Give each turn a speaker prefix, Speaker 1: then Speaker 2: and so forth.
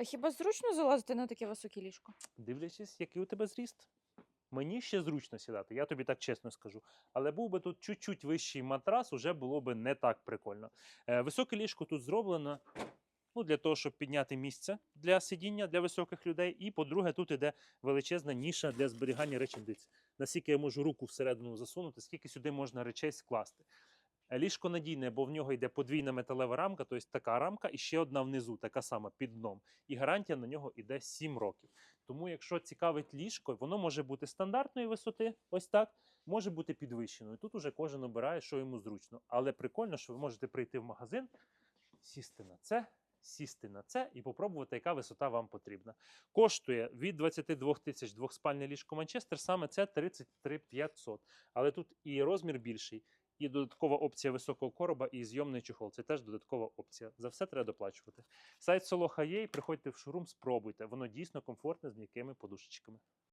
Speaker 1: А хіба зручно залазити на таке високе ліжко?
Speaker 2: Дивлячись, який у тебе зріст. Мені ще зручно сідати, я тобі так чесно скажу. Але був би тут чуть-чуть вищий матрас, уже було би не так прикольно. Е, високе ліжко тут зроблено ну, для того, щоб підняти місце для сидіння для високих людей. І, по-друге, тут іде величезна ніша для зберігання речей. Наскільки я можу руку всередину засунути, скільки сюди можна речей скласти. Ліжко надійне, бо в нього йде подвійна металева рамка, тобто така рамка, і ще одна внизу, така сама під дном. І гарантія на нього йде 7 років. Тому, якщо цікавить ліжко, воно може бути стандартної висоти, ось так, може бути підвищеною. Тут уже кожен обирає, що йому зручно. Але прикольно, що ви можете прийти в магазин, сісти на це, сісти на це і попробувати, яка висота вам потрібна. Коштує від 22 тисяч двохспальне ліжко Манчестер, саме це 33 500. Але тут і розмір більший, і додаткова опція високого короба, і зйомний чохол. Це теж додаткова опція. За все треба доплачувати. Сайт Солоха приходьте в шоурум, спробуйте. Воно дійсно комфортне з м'якими подушечками.